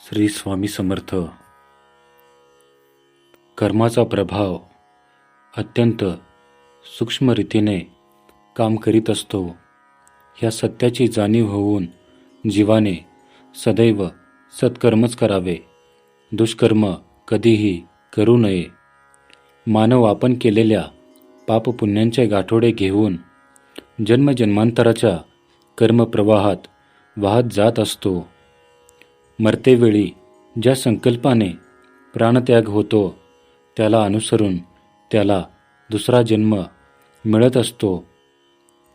श्री स्वामी समर्थ. कर्माचा प्रभाव अत्यंत सूक्ष्मरीतीने काम करीत असतो. या सत्याची जाणीव होऊन जीवाने सदैव सत्कर्मच करावे. दुष्कर्म कधीही करू नये. मानव आपण केलेल्या पापपुण्यांचे गाठोडे घेऊन जन्मजन्मांतराच्या कर्मप्रवाहात वाहत जात असतो. मरतेवेळी ज्या संकल्पाने प्राणत्याग होतो त्याला अनुसरून त्याला दुसरा जन्म मिळत असतो.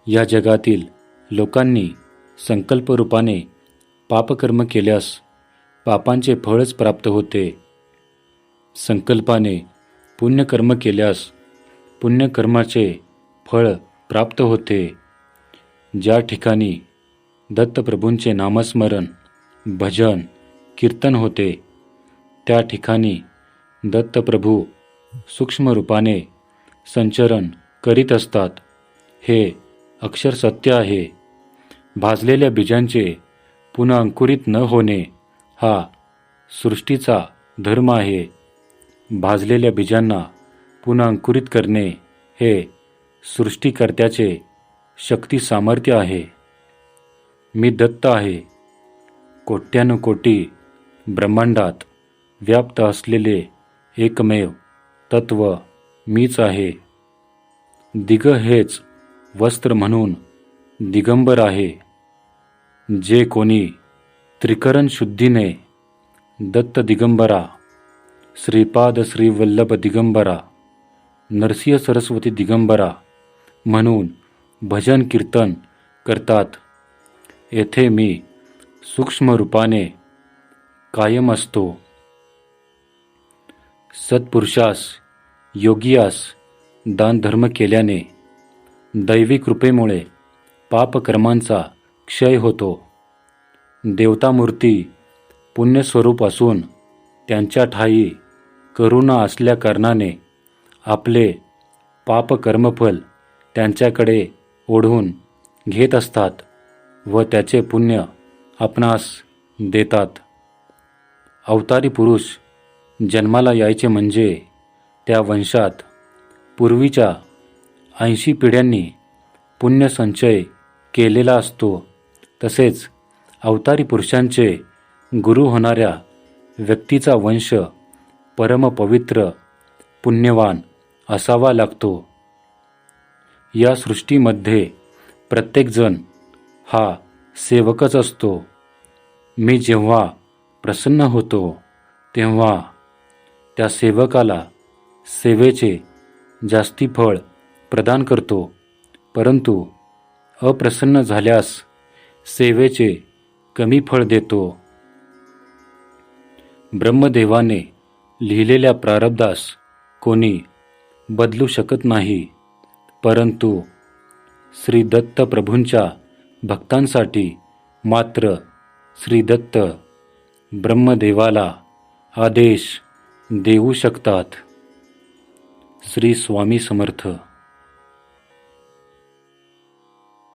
या जगातील लोकांनी संकल्परूपाने पापकर्म केल्यास पापांचे फळच प्राप्त होते. संकल्पाने पुण्यकर्म केल्यास पुण्यकर्माचे फळ प्राप्त होते. ज्या ठिकाणी दत्तप्रभूंचे नामस्मरण भजन कीर्तन होते. त्या ठिकाणी दत्तप्रभू सूक्ष्म रूपाने संचरण करीत असतात. हे अक्षर सत्य आहे. भाजलेल्या बीजांचे पुन्हा अंकुरित न होणे हा सृष्टीचा धर्म आहे. भाजलेल्या बीजांना पुन्हा अंकुरित करणे हे सृष्टीकर्त्याचे शक्ती सामर्थ्य आहे. मी दत्त आहे. कोट्यानुकोटी ब्रह्मांडात व्याप्त असलेले एकमेव तत्व मीच आहे. दिग हेच वस्त्र म्हणून दिगंबर आहे. जे कोणी त्रिकरण शुद्धीने दत्त दिगंबरा श्रीपाद श्रीवल्लभ दिगंबरा नरसिंह सरस्वती दिगंबरा म्हणून भजन कीर्तन करतात. येथे मी सूक्ष्म रूपाने कायम असतो सत्पुरुषास योगियास दानधर्म केल्याने दैवी कृपेमुळे पापकर्मांचा क्षय होतो. देवतामूर्ती पुण्यस्वरूप असून त्यांच्या ठायी करुणा असल्याकारणाने आपले पापकर्मफल त्यांच्याकडे ओढून घेत असतात व त्याचे पुण्य आपणास देतात. अवतारी पुरुष जन्माला यायचे म्हणजे त्या वंशात पूर्वीच्या ऐंशी पिढ्यांनी पुण्यसंचय केलेला असतो. तसेच अवतारी पुरुषांचे गुरु होणाऱ्या व्यक्तीचा वंश परमपवित्र पुण्यवान असावा लागतो. या सृष्टीमध्ये प्रत्येकजण हा सेवकच असतो. मी जेव्हा प्रसन्न होतो तेव्हा त्या सेवकाला सेवेचे जास्ती फळ प्रदान करतो. परंतु अप्रसन्न झाल्यास सेवेचे कमी फळ देतो. ब्रह्मदेवाने लिहिलेल्या प्रारब्धास कोणी बदलू शकत नाही. परंतु श्री दत्तप्रभूंच्या भक्तांसाठी मात्र श्री दत्त ब्रह्मदेवाला आदेश देऊ शकतात. श्री स्वामी समर्थ.